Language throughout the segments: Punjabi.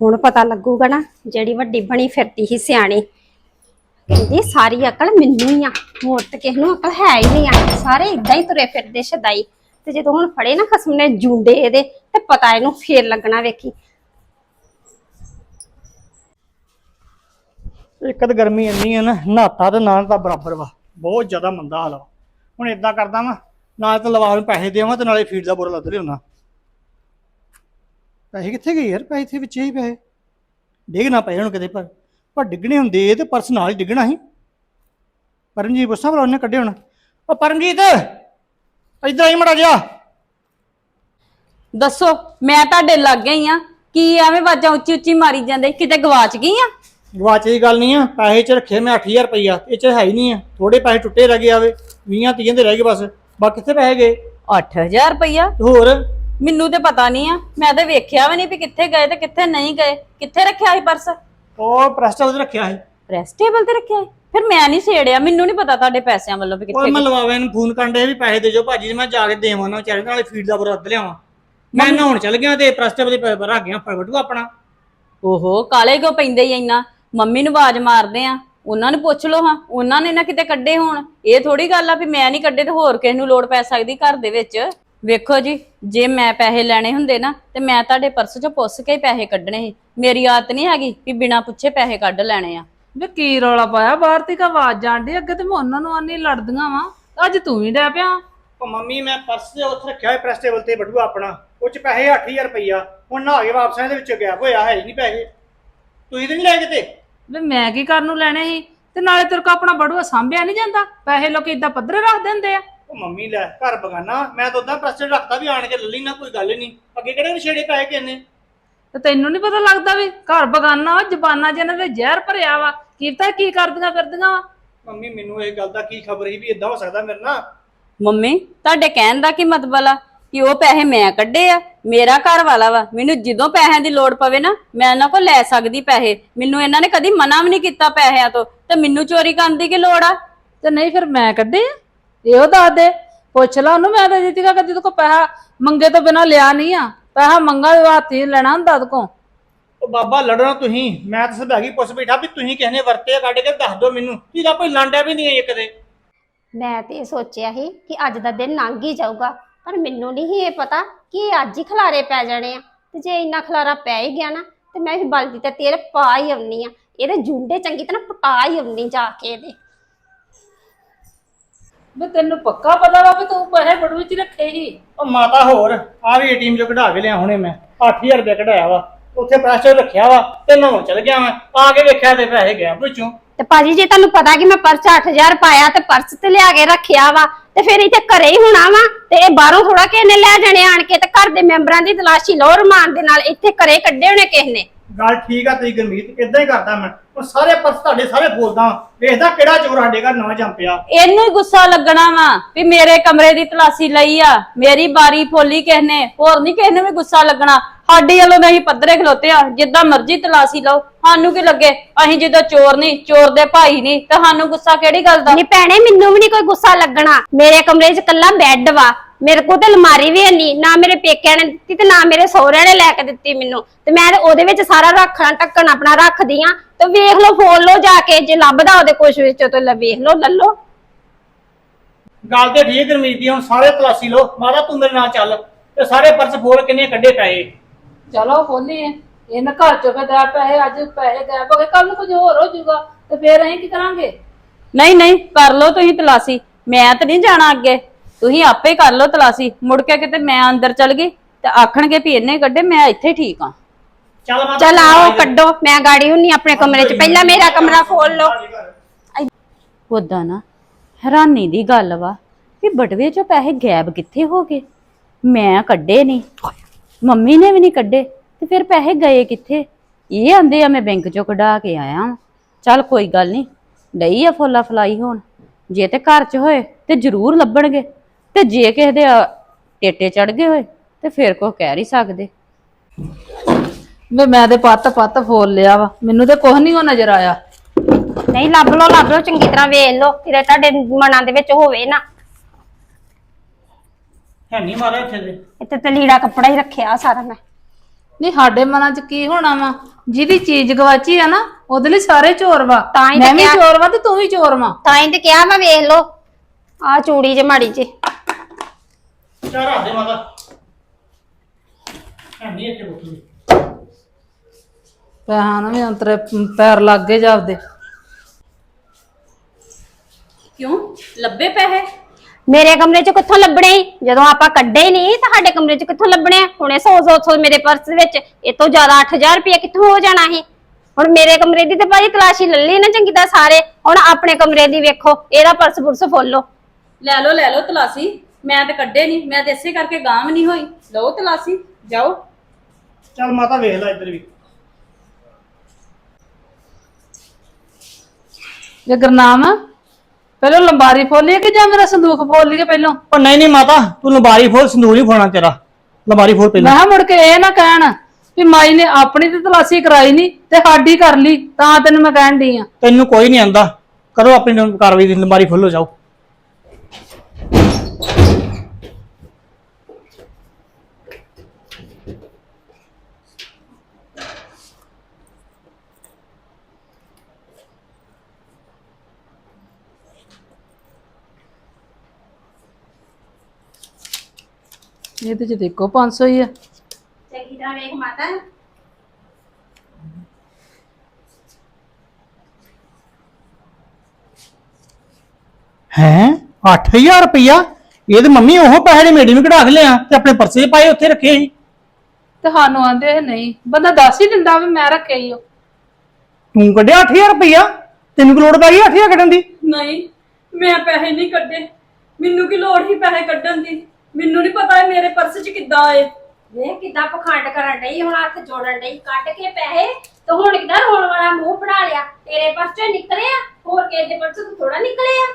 ਹੁਣ ਪਤਾ ਲੱਗੂਗਾ ਨਾ ਜਿਹੜੀ ਵੱਡੀ ਬਣੀ ਫਿਰਦੀ ਸੀ ਸਿਆਣੀ। ਕਹਿੰਦੀ, ਸਾਰੀ ਅਕਲ ਮੈਨੂੰ ਹੀ ਆ। ਹੋਰ ਤੇ ਕਿਸ ਨੂੰ ਅਕਲ ਹੈ ਹੀ ਨਹੀਂ ਆ। ਸਾਰੇ ਇਦਾਂ ਹੀ ਤੁਰੇ ਫਿਰਦੇ ਸ਼ਦਾਈ। ਤੇ ਜਦੋਂ ਹੁਣ ਫੜੇ ਨਾ ਖਸਮ ਨੇ ਜੁੰਡੇ ਇਹਦੇ, ਤੇ ਪਤਾ ਇਹਨੂੰ ਫੇਰ ਲੱਗਣਾ ਵੇਖੀ। ਇੱਕ ਤਾਂ ਗਰਮੀ ਇੰਨੀ ਆ ਨਾ, ਨਹਾਤਾ ਤੇ ਨਾ ਤਾਂ ਬਰਾਬਰ ਵਾ। ਬਹੁਤ ਜ਼ਿਆਦਾ ਮੰਦਾ ਹਾਲ ਵਾ ਹੁਣ ਇਦਾਂ ਕਰਦਾ ਵਾਂ, ਨਾਲ ਤਾਂ ਲਵਾ ਨੂੰ ਪੈਸੇ ਦੇਵਾਂ ਤੇ ਨਾਲੇ ਫੀਡ ਦਾ ਬੁਰਾ ਲੱਦ ਲਿਆਉਣਾ। ਪੈਸੇ ਕਿੱਥੇ ਗਏ ਯਾਰ? ਪੈਸੇ ਇੱਥੇ ਵਿੱਚੇ ਹੀ ਪੈਸੇ। ਡਿੱਗ ਨਾ ਪਏ ਹੁਣ ਕਿਤੇ ਪਰ। ਪਰ ਡਿੱਗਣੇ ਹੁੰਦੇ ਤੇ ਪਰਸ ਨਾਲ ਹੀ ਡਿੱਗਣਾ ਸੀ। ਪਰਮਜੀਤ ਗੁੱਸਾ ਬਲਾ ਉਹਨੇ ਕੱਢੇ ਹੁਣ। ਉਹ ਪਰਮਜੀਤ ਇੱਧਰ ਆਈ ਮੜਾ ਜਾ ਦੱਸੋ ਮੈਂ ਤੁਹਾਡੇ ਲੱਗ ਗਈ ਆ। ਕੀ ਐਵੇਂ ਵਾਜਾਂ ਉੱਚੀ ਉੱਚੀ ਮਾਰੀ ਜਾਂਦੇ? ਕਿਤੇ ਗਵਾਚ ਗਈ ਆ? ਗਵਾਚ ਦੀ ਗੱਲ ਨਹੀਂ ਆ। ਪੈਸੇ ਚ ਰੱਖੇ ਮੈਂ 8000 ਰੁਪਈਆ। ਇਹ ਚ ਹੈ ਹੀ ਨਹੀਂ ਆ। ਥੋੜੇ ਪੈਸੇ ਟੁੱਟੇ ਰਹਿ ਗਏ ਆਵੇ। 20 30 ਦੇ ਰਹਿ ਗਏ ਬਸ। ਬਾਕੀ ਕਿੱਥੇ ਪੈਸੇ ਗਏ? 8000 ਰੁਪਈਆ? ਹੋਰ? ਮੈਨੂੰ ਤੇ ਪਤਾ ਨਹੀਂ ਆ। ਮੈਂ ਤੇ ਵੇਖਿਆ ਵੀ ਨਹੀਂ ਵੀ ਕਿੱਥੇ ਗਏ ਤੇ ਕਿੱਥੇ ਨਹੀਂ ਗਏ। ਕਿੱਥੇ ਰੱਖਿਆ ਸੀ ਪਰਸ? ਉਹ ਪ੍ਰੈਸਟਲ ਤੇ ਰੱਖਿਆ ਹੈ ਪ੍ਰੈਸ ਟੇਬਲ ਤੇ ਰੱਖਿਆ ਸੀ? ਫਿਰ ਮੈਂ ਨਹੀਂ ਛੇੜਿਆ। ਮੈਨੂੰ ਨਹੀਂ ਪਤਾ ਤੁਹਾਡੇ ਪੈਸਿਆਂ ਵੱਲੋਂ ਵੀ ਉਹ ਕਿੱਥੇ ਮੈਂ ਲਵਾਵੇ ਨੂੰ ਫੋਨ ਕਰਨ ਦੇ ਵੀ ਪੈਸੇ ਦੇ ਜੋ ਭਾਜੀ ਮੈਂ ਜਾ ਕੇ ਦੇਵਾਂ ਨਾ ਵਿਚਾਰੇ ਨਾਲੇ ਫੀਡ ਦਾ ਬੁਰਾ ਰੱਦ ਲਿਆਵਾਂ। ਮੈਂ ਨਹਾਉਣ ਚੱਲ ਗਿਆ ਤੇ ਪ੍ਰੈਸਟਲ ਦੇ ਪੈਸੇ ਰੱਖ ਗਿਆ ਫੜੂ ਆਪਣਾ। ਓਹੋ ਕਾਲੇ ਕਿਉਂ ਪੈਂਦੇ ਹੀ ਇੰਨਾ? ਮੰਮੀ ਨੂੰ ਆਵਾਜ਼ ਮਾਰਦੇ ਆ। ਉਹਨਾਂ ਨੂੰ ਪੁੱਛ ਲਓ ਹਾਂ। ਉਹਨਾਂ ਨੇ ਨਾ ਕਿਤੇ ਕੱਢੇ ਹੋਣ। ਇਹ ਥੋੜੀ ਗੱਲ ਆ ਵੀ ਮੈਂ ਨਹੀਂ ਕੱਢੇ ਤੇ ਹੋਰ ਕਿਸ ਨੂੰ ਲੋੜ ਪੈ ਸਕਦੀ ਘਰ ਦੇ ਵਿੱਚ? ਵੇਖੋ ਜੀ ਜੇ ਮੈਂ ਪੈਸੇ ਲੈਣੇ ਹੁੰਦੇ ਨਾ ਤੇ ਮੈਂ ਤੁਹਾਡੇ ਪਰਸ ਚੋਂ ਪੁੱਛ ਕੇ ਹੀ ਪੈਸੇ ਕੱਢਣੇ ਸੀ। ਮੇਰੀ ਆਦਤ ਨਹੀਂ ਹੈਗੀ ਵੀ ਬਿਨਾਂ ਪੁੱਛੇ ਪੈਸੇ ਕੱਢ ਲੈਣੇ ਆ। ਵੇ ਕੀ ਰੌਲਾ ਪਾਇਆ ਬਾਹਰ ਤੇ ਆਵਾਜ਼ ਜਾਂਦੀ ਅੱਗੇ ਤੇ ਮੈਂ ਉਹਨਾਂ ਨੂੰ ਆਨੀ ਲੜਦੀਆਂ ਵਾਂ। ਅੱਜ ਤੂੰ ਵੀ ਡੈ ਪਿਆ। ਉਹ ਮੰਮੀ ਮੈਂ ਪਰਸ ਦੇ ਉੱਥੇ ਰੱਖਿਆ ਹੋਇਆ ਪ੍ਰੈਸ ਟੇਬਲ ਤੇ ਬਟੂਆ ਆਪਣਾ। ਉਹ ਚ ਪੈਸੇ 8000 ਰੁਪਈਆ। ਹੁਣ ਨਹਾ ਕੇ ਵਾਪਸ ਆਏ ਦੇ ਵਿੱਚ ਗੈਪ ਹੋਇਆ ਹੈ ਹੀ ਨਹੀਂ ਪੈਸੇ। ਤੁਸੀਂ ਤੇ ਨਹੀਂ ਲੈ ਕਿਤੇ? ਵੇ ਮੈਂ ਕੀ ਕਰਨ ਨੂੰ ਲੈਣੇ ਸੀ? ਤੇ ਨਾਲੇ ਤੇਰੇ ਕੋ ਆਪਣਾ ਬੜੂਆ ਸਾਂਭਿਆ ਨਹੀਂ ਜਾਂਦਾ। ਪੈਸੇ ਲੋਕੀ ਇਦਾਂ ਪੱਧਰੇ ਰੱਖ ਦਿੰਦੇ ਆ। ਉਹ ਮੰਮੀ ਲੈ ਘਰ ਬਗਾਨਾ ਮੈਂ ਤਾਂ ਉਦਾਂ ਪ੍ਰੈਸਟਲ ਰੱਖਦਾ ਵੀ ਆਣ ਕੇ ਲੱਲੀ ਨਾ ਕੋਈ ਗੱਲ ਨਹੀਂ। ਅੱਗੇ ਕਿਹੜੇ ਨਸ਼ੇੜੇ ਪੈਸੇ ਕਿੰਨੇ ਤੇ ਤੈਨੂੰ ਨਹੀਂ ਪਤਾ ਲੱਗਦਾ ਵੀ ਘਰ ਬਗਾਨਾ ਵਾ ਜ਼ਬਾਨਾਂ ਜਿਹਨਾਂ ਦੇ ਜ਼ਹਿਰ ਭਰਿਆ ਵਾ ਕੀ ਪਤਾ ਕੀ ਕਰਦੀਆਂ ਫਿਰਦੀਆਂ ਵਾ? ਮੰਮੀ ਮੈਨੂੰ ਇਹ ਗੱਲ ਦਾ ਕੀ ਖਬਰ ਸੀ ਵੀ ਇਦਾਂ ਹੋ ਸਕਦਾ ਮੇਰੇ ਨਾਲ? ਮੰਮੀ ਤੁਹਾਡੇ ਕਹਿਣ ਦਾ ਕੀ ਮਤਲਬ ਆ? ਕਿ ਉਹ ਪੈਸੇ ਮੈਂ ਕੱਢੇ ਆ ਮੇਰਾ ਘਰ ਵਾਲਾ ਵਾ। ਮੈਨੂੰ ਜਦੋਂ ਪੈਸਿਆਂ ਦੀ ਲੋੜ ਪਵੇ ਨਾ ਮੈਂ ਇਹਨਾਂ ਕੋਲ ਲੈ ਸਕਦੀ ਪੈਸੇ। ਮੈਨੂੰ ਇਹਨਾਂ ਨੇ ਕਦੀ ਮਨਾ ਵੀ ਨਹੀਂ ਕੀਤਾ ਪੈਸਿਆਂ ਤੋਂ। ਤੇ ਮੈਨੂੰ ਚੋਰੀ ਕਰਨ ਦੀ ਕੀ ਲੋੜ ਆ? ਤੇ ਨਹੀਂ ਫਿਰ ਮੈਂ ਕੱਢੇ ਆ। ਇਹੋ ਦੱਸ ਦੇ। ਪੁੱਛ ਲਾ ਉਹਨੂੰ ਮੈਂ ਤਾਂ ਜਿੱਤੀਗਾ ਕਦੀ ਤੂੰ ਕੋ ਪੈਸਾ ਮੰਗੇ ਤੋਂ ਬਿਨਾ ਲਿਆ ਨਹੀਂ ਆ। ਪੈਸਾ ਮੰਗਾ ਹੱਥੀ ਲੈਣਾ ਹੁੰਦਾ ਉਹਦੇ ਕੋ ਉਹ ਬਾਬਾ ਲੜਨਾ ਤੁਸੀਂ। ਮੈਂ ਤਾਂ ਸਦਾਗੀ ਪੁੱਛ ਬੈਠਾ ਵੀ ਤੁਸੀਂ ਕਿਸ ਨੇ ਵਰਤੇ ਆ, ਕੱਢ ਕੇ ਦੱਸ ਦਿਓ ਮੈਨੂੰ। ਤੀਰਾ ਕੋਈ ਲਾਂਡਿਆ ਵੀ ਨਹੀਂ ਇੱਕ ਦੇ। ਮੈਂ ਤੇ ਇਹ ਸੋਚਿਆ ਸੀ ਕਿ ਅੱਜ ਦਾ ਦਿਨ ਲੰਘ ਹੀ ਜਾਊਗਾ ਪਰ ਮੈਨੂੰ ਨਹੀਂ ਇਹ ਪਤਾ ਕਿ ਇਹ ਅੱਜ ਹੀ ਖਲਾਰੇ ਪੈ ਜਾਣੇ ਆ। ਤੇ ਜੇ ਇੰਨਾ ਖਲਾਰਾ ਪੈ ਹੀ ਗਿਆ ਨਾ ਤੇ ਮੈਂ ਵੀ ਬਲਦੀ ਤੇ ਤੇਲ ਪਾ ਹੀ ਆਉਣੀ ਆ। ਇਹਦੇ ਜੁੰਡੇ ਚੰਗੀ ਤਰ੍ਹਾਂ ਪਟਾ ਹੀ ਆਉਣੀ ਜਾ ਕੇ ਇਹਦੇ। ਵੇ ਤੈਨੂੰ ਪੱਕਾ ਪਤਾ ਵਾ ਵੀ ਤੂੰ ਪੈਸੇ ਬੜੂ ਵਿੱਚ ਰੱਖੇ ਸੀ। ਉਹ ਮਾਤਾ ਹੋਰ ਆ ਵੀ ਏਟੀਐਮ ਚੋਂ ਕਢਾ ਕੇ ਲਿਆ ਹੁਣੇ ਮੈਂ। 8000 ਰੁਪਏ ਕਢਾਇਆ ਵਾ। ਉੱਥੇ ਪ੍ਰੈਸ਼ਰ ਰੱਖਿਆ ਵਾ ਤੇ ਨਹਾਉਣ ਚਲ ਗਿਆ ਮੈਂ ਆ ਕੇ ਵੇਖਿਆ ਤੇ ਪੈਸੇ ਗਿਆ ਵਿੱਚੋਂ ਤੇ ਭਾਜੀ ਜੇ ਤੁਹਾਨੂੰ ਪਤਾ ਕਿ ਮੈਂ ਪਰਸ 8000 ਪਾਇਆ ਤੇ ਪਰਸ ਤੇ ਲਿਆ ਕੇ ਰੱਖਿਆ ਵਾ ਤੇ ਫਿਰ ਇੱਥੇ ਘਰੇ ਹੀ ਹੋਣਾ ਵਾ ਤੇ ਇਹ ਬਾਹਰੋਂ ਥੋੜਾ ਕਿਸੇ ਨੇ ਲੈ ਜਾਣੇ ਆਣ ਕੇ ਤੇ ਘਰ ਦੇ ਮੈਂਬਰਾਂ ਦੀ ਤਲਾਸ਼ੀ ਲਓ ਰਮਾਨ ਦੇ ਨਾਲ ਇੱਥੇ ਘਰੇ ਕੱਢੇ ਹੋਣੇ ਕਿਸੇ ਨੇ। ਗੱਲ ਠੀਕ ਆ ਤੇਰੀ ਗਰਮੀਤ ਇਦਾਂ ਹੀ ਕਰਦਾ ਮੈਂ। ਉਹ ਸਾਰੇ ਪਰਸ ਤੁਹਾਡੇ ਸਾਰੇ ਫੋਲਦਾ ਵੇਖਦਾ ਕਿਹੜਾ ਚੋਰ ਸਾਡੇ ਘਰ ਨਵਾਂ ਜੰਮ ਪਿਆ। ਇਹਨੂੰ ਹੀ ਗੁੱਸਾ ਲੱਗਣਾ ਵਾ ਵੀ ਮੇਰੇ ਕਮਰੇ ਦੀ ਤਲਾਸ਼ੀ ਲਈ ਆ। ਮੇਰੀ ਬਾਰੀ ਫੋਲੀ ਕਿਸ ਨੇ ਹੋਰ ਨਹੀਂ ਕਿਸੇ ਨੂੰ ਵੀ ਗੁੱਸਾ ਲੱਗਣਾ। ਸਾਡੀ ਵੱਲੋਂ ਨਹੀਂ ਪੱਧਰੇ ਖਲੋਤੇ ਆ। ਜਿੱਦਾਂ ਮਰਜ਼ੀ ਤਲਾਸ਼ੀ ਲਓ। ਸਾਨੂੰ ਕੀ ਲੱਗੇ? ਅਸੀਂ ਜਦੋਂ ਚੋਰ ਨਹੀਂ ਚੋਰ ਦੇ ਭਾਈ ਨਹੀਂ ਤਾਂ ਸਾਨੂੰ ਗੁੱਸਾ ਕਿਹੜੀ ਗੱਲ ਦਾ? ਨਹੀਂ ਭੈਣੇ ਮੈਨੂੰ ਵੀ ਨਹੀਂ ਕੋਈ ਗੁੱਸਾ ਲੱਗਣਾ। ਮੇਰੇ ਕਮਰੇ 'ਚ ਕੱਲਾ ਬੈੱਡ ਵਾ। ਮੇਰੇ ਕੋਲ ਤੇ ਅਲਮਾਰੀ ਵੀ ਨਹੀਂ ਨਾ ਮੇਰੇ ਪੇਕਿਆਂ ਨੇ ਦਿੱਤੀ ਤੇ ਨਾ ਮੇਰੇ ਸਹੁਰਿਆਂ ਨੇ ਲੈ ਕੇ ਦਿੱਤੀ ਮੈਨੂੰ। ਤੇ ਮੈਂ ਤੇ ਉਹਦੇ ਵਿੱਚ ਸਾਰਾ ਰੱਖਣਾ ਟੱਕਣ ਆਪਣਾ ਰੱਖਦੀ ਆ ਤੇ ਵੇਖ ਲਓ ਫੋਨ ਲਓ ਜਾ ਕੇ ਜੇ ਲੱਭਦਾ ਉਹਦੇ ਕੁਛ ਵਿੱਚ ਤੇ ਲੈ ਵੇਖ ਲਓ ਲੱਲੋ ਗੱਲ ਤੇ ਠੀਕ ਗਰਮੀਤ ਦੀ ਹੁਣ ਸਾਰੇ ਤਲਾਸ਼ੀ ਲਓ। ਮਾਤਾ ਤੂੰ ਮੇਰੇ ਨਾਲ ਚੱਲ। ਤੇ ਸਾਰੇ ਪਰਸ ਫੋਲ ਕਿੰਨੇ ਕੱਢੇ ਪਏ? ਚਲੋ ਖੋਲੀ ਇਹਨਾਂ ਘਰ ਚੋਂ ਕਦਾ ਪੈਸੇ ਅੱਜ ਪੈਸੇ ਗਾਇਬ ਹੋ ਗਏ ਕੱਲ ਨੂੰ ਕੁਝ ਹੋਰ ਹੋ ਜਾਊਗਾ ਤੇ ਫੇਰ ਅਸੀਂ ਕੀ ਕਰਾਂਗੇ? ਨਹੀਂ ਨਹੀਂ ਕਰ ਲਓ ਤੁਸੀਂ ਤਲਾਸ਼ੀ। ਮੈਂ ਤਾਂ ਨਹੀਂ ਜਾਣਾ ਅੱਗੇ। ਤੁਸੀਂ ਆਪੇ ਕਰ ਲਓ ਤਲਾਸ਼ੀ। ਮੁੜ ਕੇ ਕਿਤੇ ਮੈਂ ਅੰਦਰ ਚਲ ਗਈ ਤੇ ਆਖਣਗੇ ਵੀ ਇਹਨੇ ਕੱਢੇ ਮੈਂ ਇੱਥੇ ਠੀਕ ਆ ਚੱਲ ਮਾਤਾ ਚਲ ਆਓ ਕੱਢੋ। ਮੈਂ ਗਾੜੀ ਹੁੰਨੀ ਆਪਣੇ ਕਮਰੇ 'ਚ। ਪਹਿਲਾਂ ਮੇਰਾ ਕਮਰਾ ਖੋਲ ਲਓ। ਉਦਾਂ ਨਾ ਹੈਰਾਨੀ ਦੀ ਗੱਲ ਵਾ ਕਿ ਬਟਵੇ ਚੋਂ ਪੈਸੇ ਗਾਇਬ ਕਿੱਥੇ ਹੋ ਗਏ? ਮੈਂ ਕੱਢੇ ਨਹੀਂ। ਮੰਮੀ ਨੇ ਵੀ ਨਹੀਂ ਕੱਢੇ ਤੇ ਫਿਰ ਪੈਸੇ ਗਏ ਕਿੱਥੇ? ਇਹ ਆਂਦੇ ਆ ਮੈਂ ਬੈਂਕ ਚੋਂ ਕਢਾ ਕੇ ਆਇਆ ਵਾਂ। ਚੱਲ ਕੋਈ ਗੱਲ ਨਹੀਂ ਡਈ ਆ ਫੋਲਾ ਫਲਾਈ ਹੋਣ। ਜੇ ਤੇ ਘਰ 'ਚ ਹੋਏ ਤੇ ਜ਼ਰੂਰ ਲੱਭਣਗੇ। ਤੇ ਜੇ ਕਿਸੇ ਦੇ ਟੇਟੇ ਚੜ ਗਏ ਹੋਏ ਤੇ ਫਿਰ ਕੋ ਕਹਿ ਨਹੀਂ ਸਕਦੇ। ਵੇ ਮੈਂ ਤੇ ਪੱਤ ਪੱਤ ਫੋਲ ਲਿਆ ਵਾ ਮੈਨੂੰ ਤੇ ਕੁਝ ਨਹੀਂ ਉਹ ਨਜ਼ਰ ਆਇਆ। ਨਹੀਂ ਲੱਭ ਲਓ ਲੱਭ ਲਓ ਚੰਗੀ ਤਰ੍ਹਾਂ ਵੇਖ ਲਓ ਕਿਤੇ ਤੁਹਾਡੇ ਮਨਾਂ ਦੇ ਵਿੱਚ ਹੋਵੇ ਨਾ। ਹੈ ਨਹੀਂ ਮਾਰਾ ਇੱਥੇ ਦੇ ਇੱਥੇ ਤੇ ਲੀੜਾ ਕੱਪੜਾ ਹੀ ਰੱਖਿਆ ਸਾਰਾ ਮੈਂ। ਨਹੀਂ ਸਾਡੇ ਮਨਾਂ 'ਚ ਕੀ ਹੋਣਾ ਵਾ? ਜਿਹਦੀ ਚੀਜ਼ ਗਵਾਚੀ ਆ ਨਾ ਉਹਦੇ ਲਈ ਸਾਰੇ ਚੋਰ ਵਾ। ਤਾਂ ਹੀ ਤਾਂ ਮੈਂ ਵੀ ਕਿਹਾ- ਚੋਰ ਵਾ ਤੇ ਤੂੰ ਵੀ ਚੋਰ ਵਾ। ਤਾਂ ਹੀ ਤੇ ਕਿਹਾ ਮੈਂ ਵੇਖ ਲੋ ਆ ਚੂੜੀ ਜੇ ਮਾੜੀ ਜੇ। ਚਾਰ ਆ ਦੇ ਮਾਤਾ? ਹੈ ਨਹੀਂ ਇੱਥੇ ਬੋਤਲ ਪੈਸਾ ਨਾ ਵੀ ਅੰਤਰੇ ਪੈਰ ਲੱਗ ਗਏ ਜਾਪਦੇ ਕਿਉਂ? ਲੱਭੇ ਪੈਸੇ? ਮੇਰੇ ਕਮਰੇ 'ਚ ਕਿੱਥੋਂ ਲੱਭਣੇ? ਈ? ਜਦੋਂ ਆਪਾਂ ਕੱਢੇ ਹੀ ਨਹੀਂ ਤਾਂ ਸਾਡੇ ਕਮਰੇ 'ਚ ਕਿੱਥੋਂ ਲੱਭਣੇ? ਆ ਹੁਣੇ 100 100 ਮੇਰੇ ਪਰਸ ਵਿੱਚ। ਇਹ ਤੋਂ ਜ਼ਿਆਦਾ 8000 ਰੁਪਏ ਕਿੱਥੋਂ ਹੋ ਜਾਣਾ ਸੀ? ਹੁਣ ਮੇਰੇ ਕਮਰੇ ਦੀ ਤੇ ਭਾਜੀ ਤਲਾਸ਼ੀ ਲੱਲੀ ਨਾ ਚੰਗੀ ਤਰ੍ਹਾਂ ਸਾਰੇ। ਹੁਣ ਆਪਣੇ ਕਮਰੇ ਦੀ ਵੇਖੋ ਇਹਦਾ ਪਰਸ ਪੁਰਸ ਫੋਲੋ। ਲੈ ਲਓ ਲੈ ਲਓ ਤਲਾਸੀ। ਮੈਂ ਤੇ ਕੱਢੇ ਨਹੀਂ ਮੈਂ ਤੇ ਇਸੇ ਕਰਕੇ ਗਾਂਵ ਨਹੀਂ ਹੋਈ। ਲਓ ਤਲਾਸੀ ਜਾਓ। ਚੱਲ ਮਾਤਾ ਵੇਖ ਲੈ ਇੱਧਰ ਵੀ। ਜੇ ਗੁਰਨਾਮ ਪਹਿਲਾਂ ਲੰਬਾਰੀ ਫੋਲੀਏ ਕਿ ਜਾਂ ਮੇਰਾ ਸੰਦੂਖ ਫੋਲ ਲਈਏ ਪਹਿਲਾਂ? ਪਰ ਨਹੀਂ ਨਹੀਂ ਮਾਤਾ ਤੂੰ ਲੰਬਾਰੀ ਫੋਲ ਸੰਦੂਰ ਨਹੀਂ ਫੋਣਾ ਤੇਰਾ। ਲੰਬਾਰੀ ਫੋਲ ਮੈਂ ਪਹਿਲਾਂ ਕਿਹਾ ਮੁੜ ਕੇ ਇਹ ਨਾ ਕਹਿਣ ਵੀ ਮਾਈ ਨੇ ਆਪਣੀ ਤੇ ਤਲਾਸ਼ੀ ਕਰਾਈ ਨਹੀਂ ਤੇ ਸਾਡੀ ਕਰ ਲਈ ਤਾਂ ਤੈਨੂੰ ਮੈਂ ਕਹਿਣ ਦੀ ਆ। ਤੈਨੂੰ ਕੋਈ ਨਹੀਂ ਆਂਦਾ। ਕਰੋ ਆਪਣੀ ਕਾਰਵਾਈ ਦੀ ਲੰਬਾਰੀ ਖੋਲੋ ਜਾਓ। ਇਹਦੇ ਚ ਦੇਖੋ 500 ਹੀ ਆ ਚੰਗੀ ਤਰ੍ਹਾਂ ਵੇਖ ਮਾਤਾ ਹੈ 8000 ਰੁਪਇਆ ਇਹ ਤੇ ਮੰਮੀ ਉਹ ਪੈਸੇ ਨੇ ਮੇੜੀ ਨੂੰ ਕਢਾ ਕੇ ਲਿਆ ਤੇ ਆਪਣੇ ਪਰਸੇ 'ਚ ਪਾਏ ਉੱਥੇ ਰੱਖੇ ਸੀ ਤੇ ਸਾਨੂੰ ਆਂਦੇ ਇਹ ਨਹੀਂ ਬੰਦਾ ਦੱਸ ਹੀ ਦਿੰਦਾ ਵੀ ਮੈਂ ਰੱਖਿਆ ਹੀ ਉਹ ਤੂੰ ਕੱਢਿਆ 8000 ਰੁਪਇਆ ਤੈਨੂੰ ਕੀ ਲੋੜ ਪੈ ਗਈ 8000 ਕੱਢਣ ਦੀ? ਨਹੀਂ ਮੈਂ ਪੈਸੇ ਨਹੀਂ ਕੱਢੇ। ਮੈਨੂੰ ਕੀ ਲੋੜ ਸੀ ਪੈਸੇ ਕੱਢਣ ਦੀ? ਮੈਨੂੰ ਨਹੀਂ ਪਤਾ ਇਹ ਮੇਰੇ ਪਰਸ 'ਚ ਕਿੱਦਾਂ ਆਏ। ਵੇਖ ਕਿਦਾਂ ਪਖੰਡ ਕਰਨ ਡਈ ਹੁਣ ਹੱਥ ਜੋੜਨ ਡਈ ਕੱਢ ਕੇ ਪੈਸੇ ਤੇ ਹੁਣ ਕਿਦਾਂ ਰੋਣ ਵਾਲਾ ਮੂੰਹ ਬਣਾ ਲਿਆ? ਤੇਰੇ ਪਰਸ ਚੋਂ ਨਿਕਲੇ ਆ? ਹੋਰ ਕਿਸੇ ਦੇ ਪਰਸ ਤੋਂ ਥੋੜਾ ਨਿਕਲੇ ਆ?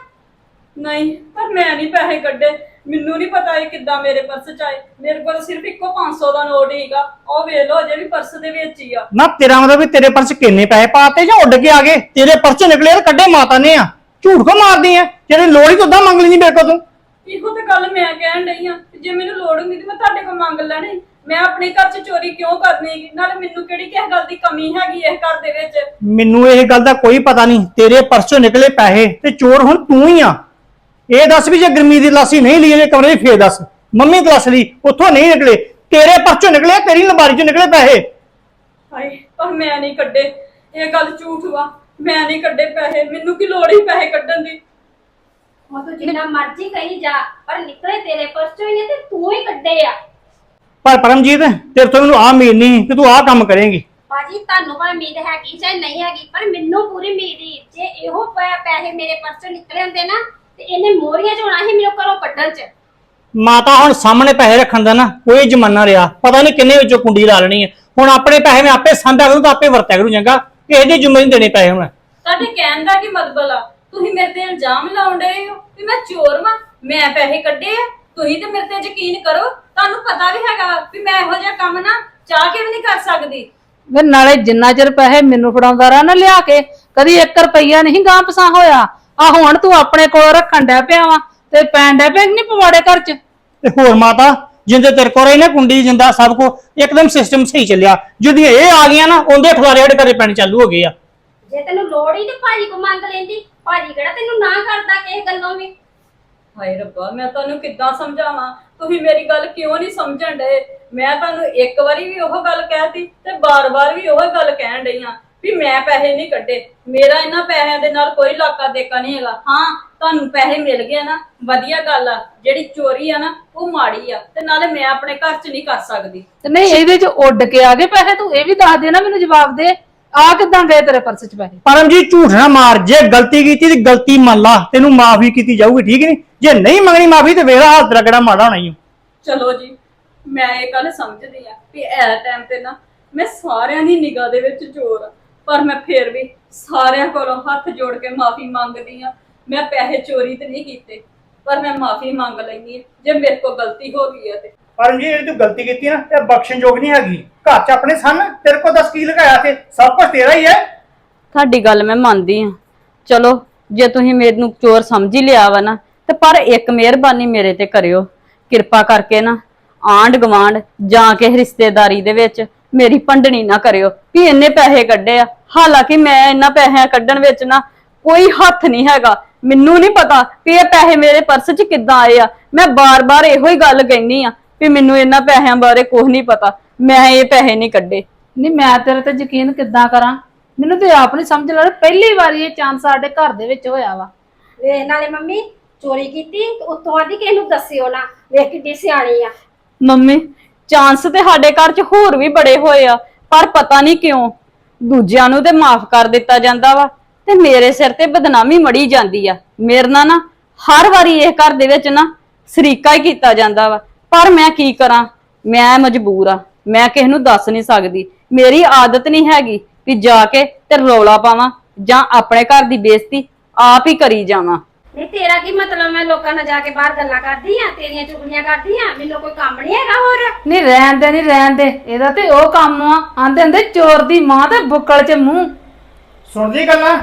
ਨਹੀਂ ਪਰ ਮੈਂ ਨਹੀਂ ਪੈਸੇ ਕੱਢੇ। ਮੈਨੂੰ ਨਹੀਂ ਪਤਾ ਇਹ ਕਿੱਦਾਂ ਮੇਰੇ ਪਰਸ 'ਚ ਆਏ। ਮੇਰੇ ਕੋਲ ਸਿਰਫ ਇੱਕੋ 500 ਦਾ ਨੋਟ ਹੀਗਾ। ਉਹ ਵੇਖ ਲਓ ਅਜੇ ਵੀ ਪਰਸ ਦੇ ਵਿੱਚ ਹੀ ਆ। ਨਾ ਤੇਰਾ ਮਤਲਬ ਵੀ ਤੇਰੇ ਪਰਸ ਕਿੰਨੇ ਪੈਸੇ ਪਾਤੇ ਜਾਂ ਉੱਡ ਕੇ ਆ ਗਏ? ਤੇਰੇ ਪਰਸ 'ਚੋਂ ਨਿਕਲੇ ਤੇ ਕੱਢੇ ਮਾਤਾ ਨੇ ਆ। ਝੂਠ ਕੋ ਮਾਰਦੀ ਆ ਜਿਹੜੇ ਲੋੜ ਹੀ ਉਦਾਂ ਮੰਗ ਲੈਣੀ ਮੇਰੇ ਕੋਲ ਤੂੰ? ਇਹੋ ਤੇ ਗੱਲ ਮੈਂ ਕਹਿਣ ਡਈ ਆ ਜੇ ਮੈਨੂੰ ਲੋੜ ਹੁੰਦੀ ਤੇ ਮੈਂ ਤੁਹਾਡੇ ਕੋਲ ਮੰਗ ਲੈਣੀ। ਮੈਂ ਆਪਣੇ ਘਰ 'ਚ ਚੋਰੀ ਕਿਉਂ ਕਰਨੀ ਹੈਗੀ? ਨਾਲੇ ਮੈਨੂੰ ਕਿਹੜੀ ਕਿਸ ਗੱਲ ਦੀ ਕਮੀ ਹੈਗੀ ਇਸ ਘਰ ਦੇ ਵਿੱਚ? ਮੈਨੂੰ ਇਹ ਗੱਲ ਦਾ ਕੋਈ ਪਤਾ ਨਹੀਂ। ਤੇਰੇ ਪਰਸ 'ਚੋਂ ਨਿਕਲੇ ਪੈਸੇ ਤੇ ਚੋਰ ਹੁਣ ਤੂੰ ਹੀ ਆ। ਇਹ ਦੱਸ ਵੀ ਜੇ ਗਰਮੀ ਦੀ ਲਾਸੀ ਨਹੀਂ ਲਈ ਇਹਨੇ ਕਮਰੇ 'ਚ ਫੇਰ ਦੱਸ। ਮੰਮੀ ਤਲਾਸ਼ ਲਈ ਉੱਥੋਂ ਨਹੀਂ ਨਿਕਲੇ। ਤੇਰੇ ਪਰਸ 'ਚੋਂ ਨਿਕਲੇ ਤੇਰੀ ਲੰਬਾਰੀ 'ਚੋਂ ਨਿਕਲੇ ਪੈਸੇ। ਹਾਏ ਪਰ ਮੈਂ ਨਹੀਂ ਕੱਢੇ। ਇਹ ਗੱਲ ਝੂਠ ਵਾ। ਮੈਂ ਨਹੀਂ ਕੱਢੇ ਪੈਸੇ। ਮੈਨੂੰ ਕੀ ਲੋੜ ਹੀ ਪੈਸੇ ਕੱਢਣ ਦੀ? ਉਹ ਤੂੰ ਜਿੰਨਾ ਮਰਜ਼ੀ ਕਹੀ ਜਾ ਪਰ ਨਿਕਲੇ ਤੇਰੇ ਪਰਸ ਚੋਂ ਹੀ ਆ ਤੇ ਤੂੰ ਹੀ ਕੱਢੇ ਆ। ਪਰ ਪਰਮਜੀਤ ਤੇਰੇ ਤੋਂ ਮੈਨੂੰ ਆ ਉਮੀਦ ਨਹੀਂ ਕਿ ਤੂੰ ਆਹ ਕੰਮ ਕਰੇਂਗੀ। ਬਾਜੀ ਤੁਹਾਨੂੰ ਭਾਵੇਂ ਉਮੀਦ ਹੈਗੀ ਚਾਹੇ ਨਹੀਂ ਹੈਗੀ ਪਰ ਮੈਨੂੰ ਪੂਰੀ ਉਮੀਦ ਸੀ ਜੇ ਇਹੋ ਪੈ- ਪੈਸੇ ਮੇਰੇ ਪਰਸ ਨਿਕਲੇ ਹੁੰਦੇ ਨਾ ਤੇ ਇਹਨੇ ਮੋਰੀਆਂ ਚ ਹੋਣਾ ਸੀ ਮੈਨੂੰ ਘਰੋਂ ਕੱਢਣ ਚ। ਮਾਤਾ ਹੁਣ ਸਾਹਮਣੇ ਪੈਸੇ ਰੱਖਣ ਦਾ ਨਾ ਕੋਈ ਜ਼ਮਾਨਾ ਰਿਹਾ। ਪਤਾ ਨਹੀਂ ਕਿੰਨੇ ਵਿੱਚੋਂ ਕੁੰਡੀ ਲਾ ਲੈਣੀ ਹੈ। ਹੁਣ ਆਪਣੇ ਪੈਸੇ ਮੈਂ ਆਪੇ ਸੰਭਿਆ ਕਰੂੰ ਤਾਂ ਆਪੇ ਵਰਤਿਆ ਕਰੂੰ ਚੰਗਾ। ਕਿਸੇ ਦੀ ਜ਼ਿੰਮੇ ਨਹੀਂ ਦੇਣੇ ਪੈਸੇ ਹੁਣ। ਤੁਹਾਡੇ ਕਹਿਣ ਦਾ ਕੀ ਮਤਲਬ ਆ? ਤੁਸੀਂ ਮੇਰੇ ਤੇ ਇਲਜ਼ਾਮ ਲਾਉਣ ਡਏ ਹੋ ਕਿ ਮੈਂ ਚੋਰ ਵਾਂ ਮੈਂ ਪੈਸੇ ਕੱਢੇ ਆ। ਤੁਸੀਂ ਤੇ ਮੇਰੇ ਤੇ ਯਕੀਨ ਕਰੋ ਤੁਹਾਨੂੰ ਪਤਾ ਵੀ ਹੈਗਾ ਵਾ ਵੀ ਮੈਂ ਇਹੋ ਜਿਹਾ ਕੰਮ ਨਾ ਚਾਹ ਕੇ ਵੀ ਨਹੀਂ ਕਰ ਸਕਦੀ। ਵੇ ਨਾਲੇ ਜਿੰਨਾ ਚਿਰ ਪੈਸੇ ਮੈਨੂੰ ਫੜਾਉਂਦਾ ਰਹਾ ਨਾ ਲਿਆ ਕੇ ਕਦੀ 1 ਰੁਪਈਆ ਨਹੀਂ ਗਾਂ ਪਸਾ ਹੋਇਆ। ਆ ਹੁਣ ਤੂੰ ਆਪਣੇ ਕੋਲ ਰੱਖਣ ਡੈ ਪਿਆ ਵਾ ਤੇ ਪੈਣ ਡੈ ਪਿਆ ਨਹੀਂ ਪਵਾੜੇ ਘਰ ਚ? ਤੇ ਹੋਰ ਮਾਤਾ ਜਿੰਦੇ ਤੇਰੇ ਕੋਲ ਰਹੀ ਨਾ ਕੁੰਡੀ ਜਿੰਦਾ ਸਭ ਕੋ ਇੱਕਦਮ ਸਿਸਟਮ ਸਹੀ ਚੱਲਿਆ। ਜਦੋਂ ਇਹ ਆ ਗਈਆਂ ਨਾ ਉਹਦੇ ਖਲਾਰੇ ਸਾਡੇ ਘਰੇ ਪੈਣੇ ਚਾਲੂ ਹੋ ਗਏ ਆ। ਜੇ ਤੈਨੂੰ ਲੋੜ ਹੀ ਤੇ ਭਾਜੀ ਕੋ ਮੰਗ ਲੈਂਦੀ ਭਾਜੀ ਕਿਹੜਾ ਤੈਨੂੰ ਨਾ ਕਰਦਾ ਕਿਸੇ ਗੱਲੋਂ ਵੀ? ਹਾਏ ਰੱਬਾ ਮੈਂ ਤੁਹਾਨੂੰ ਕਿੱਦਾਂ ਸਮਝਾਵਾਂ? ਤੁਸੀਂ ਮੇਰੀ ਗੱਲ ਕਿਉਂ ਨਹੀਂ ਸਮਝਣ ਡਏ? ਮੈਂ ਤੁਹਾਨੂੰ ਇੱਕ ਵਾਰੀ ਵੀ ਉਹ ਗੱਲ ਕਹਿਤੀ ਤੇ ਬਾਰ-ਬਾਰ ਵੀ ਉਹ ਗੱਲ ਕਹਿਣ ਡਈ ਆ। ਵੀ ਮੈਂ ਪੈਸੇ ਨਹੀਂ ਕੱਢੇ। ਮੇਰਾ ਇਹਨਾਂ ਪੈਸਿਆਂ ਦੇ ਨਾਲ ਕੋਈ ਲਾਕਾ ਦੇਕਾ ਨਹੀਂ ਹੈਗਾ। ਹਾਂ ਤੁਹਾਨੂੰ ਪੈਸੇ ਮਿਲ ਗਏ ਨਾ ਵਧੀਆ ਗੱਲ ਆ। ਜਿਹੜੀ ਚੋਰੀ ਆ ਨਾ ਉਹ ਮਾੜੀ ਆ। ਤੇ ਨਾਲੇ ਮੈਂ ਆਪਣੇ ਘਰ 'ਚ ਨਹੀਂ ਕਰ ਸਕਦੀ। ਤੇ ਨਹੀਂ ਇਹਦੇ ਚ ਉੱਡ ਕੇ ਆ ਗਏ ਪੈਸੇ ਤੂੰ ਇਹ ਵੀ ਦੱਸ ਦੇ ਨਾ ਮੈਨੂੰ ਜਵਾਬ ਦੇ। ਆ ਕਿਦਾਂ ਗਏ ਤੇਰੇ ਪਰਸ ਚ ਪੈਸੇ? ਪਰਮਜੀਤ ਝੂਠ ਨਾ ਮਾਰ। ਜੇ ਗਲਤੀ ਕੀਤੀ ਤੇ ਗਲਤੀ ਮੰਨ ਲਾ। ਤੈਨੂੰ ਮਾਫੀ ਕੀਤੀ ਜਾਊਗੀ ਠੀਕ ਨਹੀਂ? ਜੇ ਨਹੀਂ ਮੰਗਣੀ ਮਾਫੀ ਤੇ ਵੇਰਾ ਹੱਥ ਰਗੜਾ ਮਾੜਾ ਹੋਣਾ ਹੀ ਓ। ਚਲੋ ਜੀ ਮੈਂ ਇਹ ਗੱਲ ਸਮਝਦੀ ਆ ਵੀ ਇਹ ਟਾਈਮ ਤੇ ਨਾ ਮੈਂ ਸਾਰਿਆਂ ਦੀ ਨਿਗਾਹ ਦੇ ਵਿੱਚ ਚੋਰ ਆ। ਪਰ ਮੈਂ ਫੇਰ ਵੀ ਸਾਰਿਆਂ ਕੋਲੋਂ ਹੱਥ ਜੋੜ ਕੇ ਮਾਫੀ ਮੰਗਦੀ ਆ ਮੈਂ ਪੈਸੇ ਚੋਰੀ ਤੇ ਨਹੀਂ ਕੀਤੇ ਪਰ ਮੈਂ ਮਾਫੀ ਮੰਗ ਲੈਣੀ ਜੇ ਮੇਰੇ ਕੋਲ ਗਲਤੀ ਹੋ ਗਈ ਆ ਤੇ। ਪਰਮਜੀਤ ਜਿਹੜੀ ਤੂੰ ਗਲਤੀ ਕੀਤੀ ਨਾ ਤੇ ਬਖਸ਼ਣ ਯੋਗ ਨਹੀਂ ਹੈਗੀ। ਘਰ 'ਚ ਆਪਣੇ ਸਨ ਤੇਰੇ ਕੋਲ ਦੱਸ ਕੀ ਲਗਾਇਆ ਤੇ ਸਭ ਕੁਝ ਤੇਰਾ ਹੀ ਹੈ। ਤੁਹਾਡੀ ਗੱਲ ਮੈਂ ਮੰਨਦੀ ਆ ਚਲੋ ਜੇ ਤੁਸੀਂ ਮੈਨੂੰ ਚੋਰ ਸਮਝ ਹੀ ਲਿਆ ਵਾ ਨਾ ਤੇ ਪਰ ਇੱਕ ਮਿਹਰਬਾਨੀ ਮੇਰੇ ਤੇ ਕਰਿਓ। ਕਿਰਪਾ ਕਰਕੇ ਨਾ ਆਂਡ ਗਵਾਂਡ ਜਾਂ ਕਿਸੇ ਰਿਸ਼ਤੇਦਾਰੀ ਦੇ ਵਿੱਚ ਮੇਰੀ ਭੰਡਣੀ ਨਾ ਕਰਿਓ ਵੀ ਇੰਨੇ ਪੈਸੇ ਕੱਢੇ ਆ। ਹਾਲਾਂਕਿ ਮੈਂ ਇੰਨਾ ਪੈਸਿਆਂ ਕੱਢਣ ਵਿੱਚ ਨਾ ਕੋਈ ਹੱਥ ਨਹੀਂ ਹੈਗਾ। ਮੈਨੂੰ ਨਹੀਂ ਪਤਾ ਵੀ ਇਹ ਪੈਸੇ ਮੇਰੇ ਪਰਸ 'ਚ ਕਿੱਦਾਂ ਆਏ ਆ। ਮੈਂ ਬਾਰ-ਬਾਰ ਇਹੋ ਹੀ ਗੱਲ ਕਹਿਨੀ ਆ ਵੀ ਮੈਨੂੰ ਇਹਨਾਂ ਪੈਸਿਆਂ ਬਾਰੇ ਕੁਝ ਨਹੀਂ ਪਤਾ। ਮੈਂ ਇਹ ਪੈਸੇ ਨਹੀਂ ਕੱਢੇ। ਨਹੀਂ ਮੈਂ ਤੇਰੇ ਤੇ ਯਕੀਨ ਕਿੱਦਾਂ ਕਰਾਂ? ਮੈਨੂੰ ਤੇ ਆਪ ਨਹੀਂ ਸਮਝ ਲੱਗ ਪਹਿਲੀ ਵਾਰੀ ਇਹ ਚਾਂਸ ਸਾਡੇ ਘਰ ਦੇ ਵਿੱਚ ਹੋਇਆ ਵਾ। ਵੇਖ ਨਾਲੇ ਮੰਮੀ ਚੋਰੀ ਕੀਤੀ ਉੱਤੋਂ ਆਦੀ ਕਿਸੇ ਨੂੰ ਦੱਸਿਓ ਨਾ ਵੇਖ ਕਿੱਡੀ ਸਿਆਣੀ ਆ। ਮੰਮੀ ਚਾਂਸ ਤੇ ਸਾਡੇ ਘਰ 'ਚ ਹੋਰ ਵੀ ਬੜੇ ਹੋਏ ਆ, ਪਰ ਪਤਾ ਨਹੀਂ ਕਿਉਂ। ਦੂਜਿਆਂ ਨੂੰ ਤੇ ਮਾਫ ਕਰ ਦਿੱਤਾ ਜਾਂਦਾ ਵਾ, ਤੇ ਮੇਰੇ ਸਿਰ ਤੇ ਬਦਨਾਮੀ ਮੜੀ ਜਾਂਦੀ ਆ। ਮੇਰੇ ਨਾਲ ਨਾ, ਹਰ ਵਾਰੀ ਇਹ ਘਰ ਦੇ ਵਿੱਚ ਨਾ ਸਰੀਕਾ ਹੀ ਕੀਤਾ ਜਾਂਦਾ ਵਾ। ਪਰ ਮੈਂ ਕੀ ਕਰਾਂ? ਮੈਂ ਮਜਬੂਰ ਆ। ਮੈਂ ਕਿਸੇ ਨੂੰ ਦੱਸ ਨਹੀਂ ਸਕਦੀ। ਮੇਰੀ ਆਦਤ ਨਹੀਂ ਹੈਗੀ ਕਿ ਜਾ ਕੇ ਤੇ ਰੌਲਾ ਪਾਵਾਂ ਜਾਂ ਆਪਣੇ ਘਰ ਦੀ ਬੇਇੱਜ਼ਤੀ ਆਪ ਹੀ ਕਰੀ ਜਾਵਾਂ। ਨਹੀਂ ਤੇਰਾ ਕੀ ਮਤਲਬ? ਮੈਂ ਲੋਕਾਂ ਨਾਲ ਜਾ ਕੇ ਬਾਹਰ ਗੱਲਾਂ ਕਰਦੀ ਆ ਤੇਰੀਆਂ ਚੁਗਲੀਆਂ ਕਰਦੀ ਆ ਮੈਨੂੰ ਕੋਈ ਕੰਮ ਨਹੀਂ ਹੈਗਾ ਹੋਰ? ਨਹੀਂ ਰਹਿਣ ਦੇ ਨਹੀਂ ਰਹਿਣ ਦੇ। ਇਹਦਾ ਤੇ ਉਹ ਕੰਮ ਆ। ਆਂਦੇ ਹੁੰਦੇ ਚੋਰ ਦੀ ਮਾਂ ਤੇ ਬੁੱਕਲ 'ਚ ਮੂੰਹ। ਸੁਣਦੀ ਗੱਲਾਂ?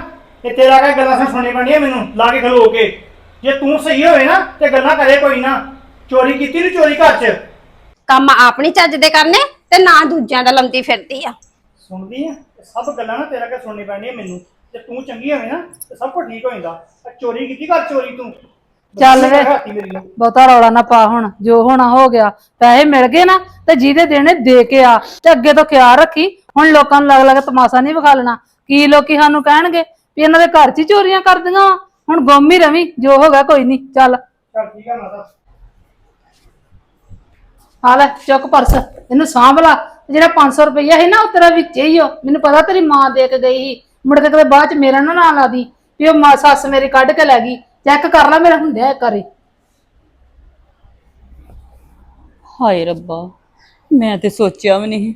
ਇਹ ਤੇਰਾ ਕਾ ਗੱਲਾਂ ਸੁਣ ਸੁਣਨੀ ਪੈਣੀਆਂ ਮੈਨੂੰ? ਲਾ ਕੇ ਖਲੋ ਕੇ। ਜੇ ਤੂੰ ਸਹੀ ਹੋਵੇ ਨਾ ਤੇ ਗੱਲਾਂ ਕਰੇ ਕੋਈ ਨਾ। ਚੋਰੀ ਕੀਤੀ ਨਹੀਂ ਚੋਰੀ ਘਰ 'ਚ? ਕੰਮ ਆਪਣੀ ਚੱਜ ਦੇ ਕਰਨੇ ਤੇ ਨਾ ਦੂਜਿਆਂ ਦਾ ਲੰਮਦੀ ਫਿਰਦੀ ਆ। ਸੁਣਦੀ ਆ? ਇਹ ਸਭ ਗੱਲਾਂ ਨਾ ਤੇਰਾ ਕਾ ਸੁਣਨੀ ਪੈਣੀਆਂ ਮੈਨੂੰ। ਜੇ ਤੂੰ ਚੰਗੀ ਹੋਵੇ ਨਾ ਤੇ ਸਭ ਕੁਝ ਠੀਕ ਹੋ ਜਾਂਦਾ। ਆਹ ਚੋਰੀ ਕੀਤੀ ਘਰ ਚੋਰੀ ਤੂੰ। ਚੱਲ ਵੇ। ਹਾਥੀ ਮੇਰੀ ਨੂੰ। ਬਹੁਤਾ ਰੌਲਾ ਨਾ ਪਾ ਹੁਣ ਜੋ ਹੋਣਾ ਹੋ ਗਿਆ। ਪੈਸੇ ਮਿਲ ਗਏ ਨਾ ਤੇ ਜਿਹਦੇ ਦੇਣੇ ਦੇ ਕੇ ਆ। ਤੇ ਅੱਗੇ ਤੋਂ ਖਿਆਲ ਰੱਖੀ। ਹੁਣ ਲੋਕਾਂ ਨੂੰ ਲੱਗ ਲੱਗ ਤਮਾਸ਼ਾ ਨਹੀਂ ਵਿਖਾ ਲੈਣਾ। ਕੀ ਲੋਕੀ ਸਾਨੂੰ ਕਹਿਣਗੇ ਵੀ ਇਹਨਾਂ ਦੇ ਘਰ 'ਚ ਹੀ ਚੋਰੀਆਂ ਕਰਦੀਆਂ ਵਾਂ। ਹੁਣ ਗੁੰਮ ਹੀ ਰਵੀ ਜੋ ਹੋ ਗਿਆ ਕੋਈ ਨਹੀਂ। ਚੱਲ। ਚੱਲ ਠੀਕ ਆ ਮਾਤਾ। ਆ ਲੈ ਚੁੱਕ ਪਰਸ। ਇਹਨੂੰ ਸਾਂਭ ਲਾ। ਤੇ ਜਿਹੜਾ 500 ਰੁਪਈਆ ਸੀ ਨਾ ਉਹ ਤੇਰਾ ਵਿੱਚ ਹੀ ਓ ਮੈਨੂੰ ਪਤਾ ਤੇਰੀ ਮਾਂ ਦੇ ਕੇ ਗਈ ਸੀ। ਮੁੜ ਕੇ ਕਦੇ ਬਾਅਦ ਚ ਮੇਰਾ ਨਾ ਨਾਂ ਲਾ ਦੀ ਵੀ ਉਹ ਮਾਂ ਸੱਸ ਮੇਰੀ ਕੱਢ ਕੇ ਲੈ ਗਈ ਚੈੱਕ ਕਰ ਲੈ ਮੇਰਾ ਹੁੰਦਿਆ ਕਰੇ। ਹਾਏ ਰੱਬਾ, ਮੈਂ ਤੇ ਸੋਚਿਆ ਵੀ ਨਹੀਂ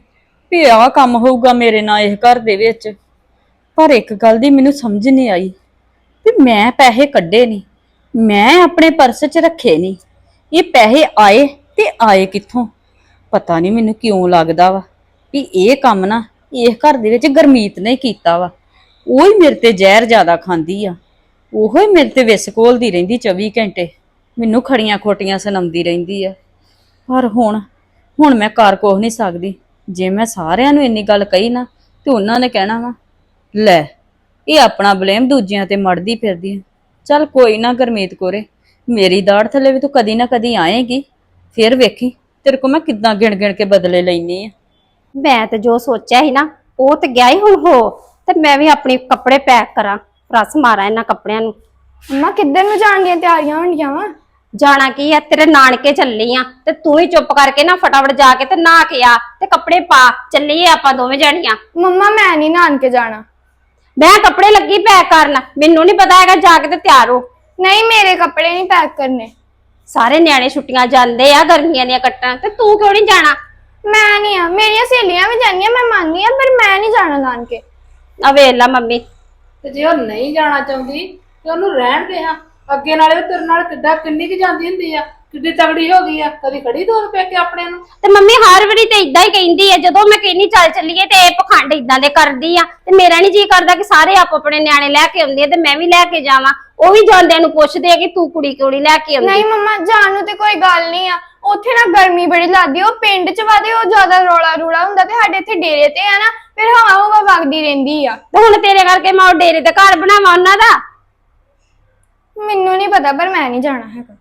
ਵੀ ਆਹ ਕੰਮ ਹੋਊਗਾ ਮੇਰੇ ਨਾਲ ਇਹ ਘਰ ਦੇ ਵਿੱਚ। ਪਰ ਇੱਕ ਗੱਲ ਦੀ ਮੈਨੂੰ ਸਮਝ ਨਹੀਂ ਆਈ ਵੀ ਮੈਂ ਪੈਸੇ ਕੱਢੇ ਨਹੀਂ, ਮੈਂ ਆਪਣੇ ਪਰਸ 'ਚ ਰੱਖੇ ਨਹੀਂ। ਇਹ ਪੈਸੇ ਆਏ ਤੇ ਆਏ ਕਿੱਥੋਂ? ਪਤਾ ਨਹੀਂ ਮੈਨੂੰ ਕਿਉਂ ਲੱਗਦਾ ਵਾ ਵੀ ਇਹ ਕੰਮ ਨਾ ਇਸ ਘਰ ਦੇ ਵਿੱਚ ਗਰਮੀਤ ਨੇ ਕੀਤਾ ਵਾ। ਉਹ ਹੀ ਮੇਰੇ ਤੇ ਜ਼ਹਿਰ ਜ਼ਿਆਦਾ ਖਾਂਦੀ ਆ। ਉਹੋ ਹੀ ਮੇਰੇ ਤੇ ਵਿਸ ਘੋਲਦੀ ਰਹਿੰਦੀ 24 ਘੰਟੇ। ਮੈਨੂੰ ਖੜੀਆਂ ਖੋਟੀਆਂ ਸੁਣਾਉਂਦੀ ਰਹਿੰਦੀ ਆ। ਪਰ ਹੁਣ ਹੁਣ ਮੈਂ ਕਰ ਕੁਛ ਨਹੀਂ ਸਕਦੀ। ਜੇ ਮੈਂ ਸਾਰਿਆਂ ਨੂੰ ਇੰਨੀ ਗੱਲ ਕਹੀ ਨਾ, ਤੇ ਉਹਨਾਂ ਨੇ ਕਹਿਣਾ ਵਾ, ਲੈ, ਇਹ ਆਪਣਾ ਬਲੇਮ ਦੂਜਿਆਂ ਤੇ ਮੜਦੀ ਫਿਰਦੀ ਹੈ ਚੱਲ ਕੋਈ ਨਾ ਗਰਮੀਤ ਕੋਰੇ, ਮੇਰੀ ਦਾੜ ਥੱਲੇ ਵੀ ਤੂੰ ਕਦੀ ਨਾ ਕਦੀ ਆਏਗੀ। ਫਿਰ ਵੇਖੀ, ਤੇਰੇ ਕੋ ਮੈਂ ਕਿੱਦਾਂ ਗਿਣ ਗਿਣ ਕੇ ਬਦਲੇ ਲੈਣੀ ਆ। ਮੈਂ ਤੇ ਜੋ ਸੋਚਿਆ ਸੀ ਨਾ, ਉਹ ਤੇ ਗਿਆ ਹੀ ਹੁਣ ਹੋ ਤੇ ਮੈਂ ਵੀ ਆਪਣੇ ਕੱਪੜੇ ਪੈਕ ਕਰਾਂ ਪ੍ਰਸ ਮਾਰਾਂ ਇਹਨਾਂ ਕੱਪੜਿਆਂ ਨੂੰ। ਅੰਮਾ ਕਿੱਧਰ ਨੂੰ ਜਾਣ ਦੀਆਂ ਤਿਆਰੀਆਂ ਹੋਣਗੀਆਂ ਵਾ? ਜਾਣਾ ਕੀ ਆ? ਤੇਰੇ ਨਾਨਕੇ ਚੱਲੀ ਆ ਤੇ ਤੂੰ ਹੀ ਚੁੱਪ ਕਰਕੇ ਨਾ ਫਟਾਫਟ ਜਾ ਕੇ ਤੇ ਨਹਾ ਕੇ ਆ ਤੇ ਕੱਪੜੇ ਪਾ ਚੱਲੀਏ ਆਪਾਂ ਦੋਵੇਂ ਜਣੀਆਂ। ਮੰਮਾ ਮੈਂ ਨਹੀਂ ਨਾਨਕੇ ਜਾਣਾ। ਮੈਂ ਕੱਪੜੇ ਲੱਗੀ ਪੈਕ ਕਰਨ ਮੈਨੂੰ ਨਹੀਂ ਪਤਾ ਹੈਗਾ ਜਾ ਕੇ ਤੇ ਤਿਆਰ ਹੋ। ਨਹੀਂ ਮੇਰੇ ਕੱਪੜੇ ਨਹੀਂ ਪੈਕ ਕਰਨੇ। ਸਾਰੇ ਨਿਆਣੇ ਛੁੱਟੀਆਂ ਜਾਂਦੇ ਆ ਗਰਮੀਆਂ ਦੀਆਂ ਕੱਟਣ ਤੇ ਤੂੰ ਕਿਉਂ ਨਹੀਂ ਜਾਣਾ? ਮੈਂ ਨਹੀਂ ਆ ਮੇਰੀਆਂ ਸਹੇਲੀਆਂ ਵੀ ਜਾਂਦੀਆਂ ਮੈਂ ਮੰਨਦੀ ਆ ਪਰ ਮੈਂ ਨਹੀਂ ਜਾਣਾ ਨਾਨਕੇ। ਆ ਵੇਖ ਲਾ ਮੰਮੀ। ਤੇ ਜੇ ਉਹ ਨਹੀਂ ਜਾਣਾ ਚਾਹੁੰਦੀ ਤੇ ਉਹਨੂੰ ਰਹਿਣ ਦੇ ਹਾਂ। ਅੱਗੇ ਨਾਲੇ ਉਹ ਤੇਰੇ ਨਾਲ ਕਿੱਦਾਂ ਕਿੰਨੀ ਕੁ ਜਾਂਦੀ ਹੁੰਦੀ ਆ। ਕਿੱਡੀ ਤਗੜੀ ਹੋ ਗਈ ਆ। ਕਦੀ ਖੜੀ ਦੋ ਰੁਪਏ ਕੇ ਆਪਣੇ ਨੂੰ? ਤੇ ਮੰਮੀ ਹਰ ਵਾਰੀ ਤੇ ਇਦਾਂ ਹੀ ਕਹਿੰਦੀ ਹੈ ਜਦੋਂ ਮੈਂ ਕਹਿੰਨੀ ਚੱਲ ਚੱਲੀਏ ਤੇ ਇਹ ਪਖੰਡ ਇਦਾਂ ਦੇ ਕਰਦੀ ਆ। ਤੇ ਮੇਰਾ ਨਹੀਂ ਜੀ ਕਰਦਾ ਕਿ ਸਾਰੇ ਆਪ ਆਪਣੇ ਨਿਆਣੇ ਲੈ ਕੇ ਆਉਂਦੇ ਆ ਤੇ ਮੈਂ ਵੀ ਲੈ ਕੇ ਜਾਵਾਂ। ਉਹ ਵੀ ਜਾਂਦਿਆਂ ਨੂੰ ਪੁੱਛਦੇ ਆ ਕਿ ਤੂੰ ਕੁੜੀ ਕਿਉਂ ਨੀ ਲੈ ਕੇ ਆਉਂਦੀ? ਨਹੀਂ ਮੰਮਾ ਜਾਣ ਨੂੰ ਤੇ ਕੋਈ ਗੱਲ ਨਹੀਂ ਆ। ਉੱਥੇ ਨਾ ਗਰਮੀ ਬੜੀ ਲੱਗਦੀ ਆ, ਉਹ ਪਿੰਡ ਚ ਵਾਦੇ ਉਹ ਜ਼ਿਆਦਾ ਰੌਲਾ ਰੂਲਾ ਹੁੰਦਾ ਤੇ ਸਾਡੇ ਇੱਥੇ ਡੇਰੇ ਤੇ ਆ ਨਾ ਫਿਰ ਹਵਾ ਹਵਾ ਵਗਦੀ ਰਹਿੰਦੀ ਆ। ਤੇ ਹੁਣ ਤੇਰੇ ਕਰਕੇ ਮੈਂ ਉਹ ਡੇਰੇ ਤੇ ਘਰ ਬਣਾਵਾਂ ਉਹਨਾਂ ਦਾ? ਮੈਨੂੰ ਨਹੀਂ ਪਤਾ ਪਰ ਮੈਂ ਨਹੀਂ ਜਾਣਾ ਹੈਗਾ।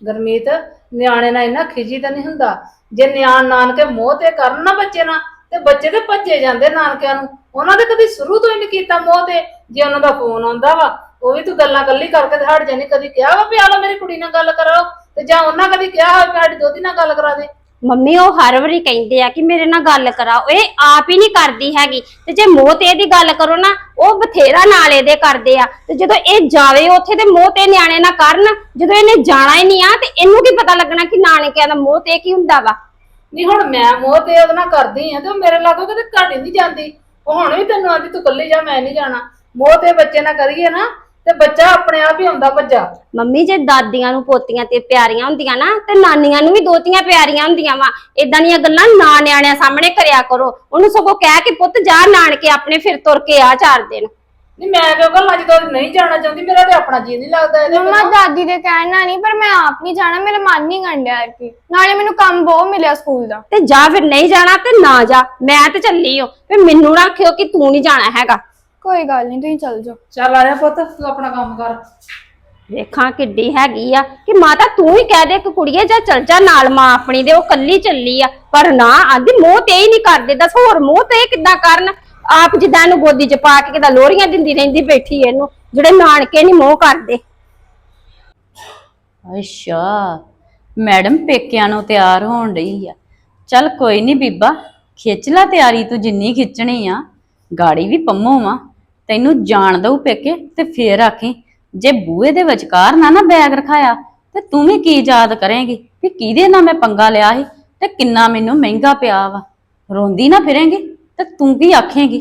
ਗਰਮੀਤ ਨਿਆਣੇ ਨਾਲ ਇੰਨਾ ਖਿਜੀ ਤਾਂ ਨਹੀਂ ਹੁੰਦਾ। ਜੇ ਨਿਆਣ ਨਾਨਕੇ ਮੋਹ ਤੇ ਕਰਨ ਨਾ ਬੱਚੇ ਨਾਲ ਤੇ ਬੱਚੇ ਤੇ ਭੱਜੇ ਜਾਂਦੇ ਨਾਨਕਿਆਂ ਨੂੰ। ਉਹਨਾਂ ਦੇ ਕਦੀ ਸ਼ੁਰੂ ਤੋਂ ਹੀ ਨਹੀਂ ਕੀਤਾ ਮੋਹ ਤੇ ਜੇ ਉਹਨਾਂ ਦਾ ਫੋਨ ਆਉਂਦਾ ਵਾ ਉਹ ਵੀ ਤੂੰ ਗੱਲਾਂ ਕੱਲੀ ਕਰਕੇ ਤੇ ਹਟ ਜਾਣੀ ਕਦੀ ਕਿਹਾ ਵਾ ਵੀ ਆ ਲਓ ਮੇਰੀ ਕੁੜੀ ਨਾਲ ਗੱਲ ਕਰੋ ਤੇ ਜਾਂ ਉਹਨਾਂ ਕਦੀ ਕਿਹਾ ਵਾ ਵੀ ਸਾਡੀ ਦੋਤੀ ਨਾਲ ਗੱਲ ਕਰਾ ਦੇ? ਮੰਮੀ ਉਹ ਹਰ ਵਾਰੀ ਕਹਿੰਦੇ ਆ ਕਿ ਮੇਰੇ ਨਾਲ ਗੱਲ ਕਰਾਓ। ਇਹ ਆਪ ਹੀ ਨਹੀਂ ਕਰਦੀ ਹੈਗੀ। ਤੇ ਜੇ ਮੋਹ ਤੇ ਇਹਦੀ ਗੱਲ ਕਰੋ ਨਾ ਉਹ ਬਥੇਰਾ ਨਾਲ ਇਹਦੇ ਕਰਦੇ ਆ। ਤੇ ਜਦੋਂ ਇਹ ਜਾਵੇ ਉੱਥੇ ਤੇ ਮੋਹ ਤੇ ਨਿਆਣੇ ਨਾ ਕਰਨ ਜਦੋਂ ਇਹਨੇ ਜਾਣਾ ਹੀ ਨਹੀਂ ਆ ਤੇ ਇਹਨੂੰ ਕੀ ਪਤਾ ਲੱਗਣਾ ਕਿ ਨਾਨਕਿਆਂ ਦਾ ਮੋਹ ਤੇ ਕੀ ਹੁੰਦਾ ਵਾ? ਨਹੀਂ ਹੁਣ ਮੈਂ ਮੋਹ ਤੇ ਉਹਦੇ ਨਾਲ ਕਰਦੀ ਆ ਤੇ ਉਹ ਮੇਰੇ ਲਾਗੋਂ ਕਦੇ ਘਟ ਨਹੀਂ ਜਾਂਦੀ। ਉਹ ਹੁਣ ਵੀ ਤੈਨੂੰ ਆਂਦੀ ਤੂੰ ਇਕੱਲੀ ਜਾ ਮੈਂ ਨਹੀਂ ਜਾਣਾ। ਮੋਹ ਤੇ ਬੱਚੇ ਨਾਲ ਕਰੀਏ ਨਾ ਤੇ ਬੱਚਾ ਆਪਣੇ ਆਪ ਹੀ ਆਉਂਦਾ ਭੱਜਾ। ਮੰਮੀ ਜੇ ਦਾਦੀਆਂ ਨੂੰ ਪੋਤੀਆਂ ਤੇ ਪਿਆਰੀਆਂ ਹੁੰਦੀਆਂ ਨਾ ਤੇ ਨਾਨੀਆਂ ਨੂੰ ਵੀ ਦੋਤੀਆਂ ਪਿਆਰੀਆਂ ਹੁੰਦੀਆਂ ਵਾ। ਇਦਾਂ ਦੀਆਂ ਗੱਲਾਂ ਨਾ ਨਿਆਣਿਆਂ ਸਾਹਮਣੇ ਕਰਿਆ ਕਰੋ। ਉਹਨੂੰ ਸਗੋਂ ਕਹਿ ਕੇ ਪੁੱਤ ਜਾ ਨਾਨਕੇ ਆਪਣੇ ਫਿਰ ਤੁਰ ਕੇ ਆ ਚਾਰ ਦਿਨ। ਨਹੀਂ ਮੈਂ ਕਿਉਂ ਕੱਲਾ ਜਦੋਂ ਨਹੀਂ ਜਾਣਾ ਚਾਹੁੰਦੀ ਮੇਰਾ ਤੇ ਆਪਣਾ ਜੀ ਨਹੀਂ ਲੱਗਦਾ ਇਹਦੇ ਮੰਮਾ ਬਿਨਾਂ। ਦਾਦੀ ਦੇ ਕਹਿਣਾ ਨਹੀਂ ਪਰ ਮੈਂ ਆਪ ਨਹੀਂ ਜਾਣਾ ਮੇਰਾ ਮਨ ਨਹੀਂ ਗੰਡਿਆ ਕਿ ਨਾਲੇ ਮੈਨੂੰ ਕੰਮ ਬਹੁਤ ਮਿਲਿਆ ਸਕੂਲ ਦਾ। ਤੇ ਜਾਂ ਫਿਰ ਨਹੀਂ ਜਾਣਾ ਤੇ ਨਾ ਜਾ। ਮੈਂ ਤੇ ਚੱਲੀ ਹਾਂ ਫਿਰ ਮੈਨੂੰ ਨਾ ਆਖਿਓ ਕਿ ਤੂੰ ਨਹੀਂ ਜਾਣਾ ਹੈਗਾ। ਕੋਈ ਗੱਲ ਨਹੀਂ ਤੁਸੀਂ ਚੱਲ ਜਾਓ। ਚੱਲ ਆ ਜਾ ਪੁੱਤ ਤੂੰ ਆਪਣਾ ਕੰਮ ਕਰ। ਵੇਖਾਂ ਕਿੱਡੀ ਹੈਗੀ ਆ ਕਿ ਮਾਤਾ ਤੂੰ ਹੀ ਕਹਿ ਦੇ ਕਿ ਕੁੜੀਏ ਜਾ ਚਲ ਜਾ ਨਾਲ ਮਾਂ ਆਪਣੀ ਦੇ ਉਹ ਕੱਲੀ ਚੱਲੀ ਆ। ਪਰ ਨਾ ਆਂਦੀ ਮੋਹ ਤੇ ਹੀ ਨਹੀਂ ਕਰਦੇ ਦੱਸ ਹੋਰ ਮੋਹ ਤੇ ਕਿੱਦਾਂ ਕਰਨ? ਆਪ ਜਿੱਦਾਂ ਇਹਨੂੰ ਗੋਦੀ 'ਚ ਪਾ ਕੇ ਕਿਦਾਂ ਲੋਰੀਆਂ ਦਿੰਦੀ ਰਹਿੰਦੀ ਬੈਠੀ ਇਹਨੂੰ ਜਿਹੜੇ ਨਾਨਕੇ ਨਹੀਂ ਮੋਹ ਕਰਦੇ। ਅੱਛਾ ਮੈਡਮ ਪੇਕਿਆਂ ਨੂੰ ਤਿਆਰ ਹੋਣ ਰਹੀ ਆ। ਚੱਲ ਕੋਈ ਨਹੀਂ ਬੀਬਾ ਖਿੱਚ ਲੈ ਤਿਆਰੀ ਤੂੰ ਜਿੰਨੀ ਖਿੱਚਣੀ ਆ ਗਾੜੀ ਵੀ ਪੰਮੋ ਵਾ। ਤੈਨੂੰ ਜਾਣ ਦਊ ਪੇਕੇ ਤੇ ਫੇਰ ਆਖੀ, ਜੇ ਬੂਹੇ ਦੇ ਵਿਚਕਾਰ ਨਾ ਨਾ ਬੈਗ ਰਖਾਇਆ, ਤੇ ਤੂੰ ਵੀ ਕੀ ਯਾਦ ਕਰੇਂਗੀ ਵੀ ਕਿਹਦੇ ਨਾਲ ਮੈਂ ਪੰਗਾ ਲਿਆ ਸੀ ਤੇ ਕਿੰਨਾ ਮੈਨੂੰ ਮਹਿੰਗਾ ਪਿਆ ਵਾ। ਰੋਂਦੀ ਨਾ ਫਿਰੇਂਗੀ ਤੇ ਤੂੰ ਕੀ ਆਖੇਂਗੀ?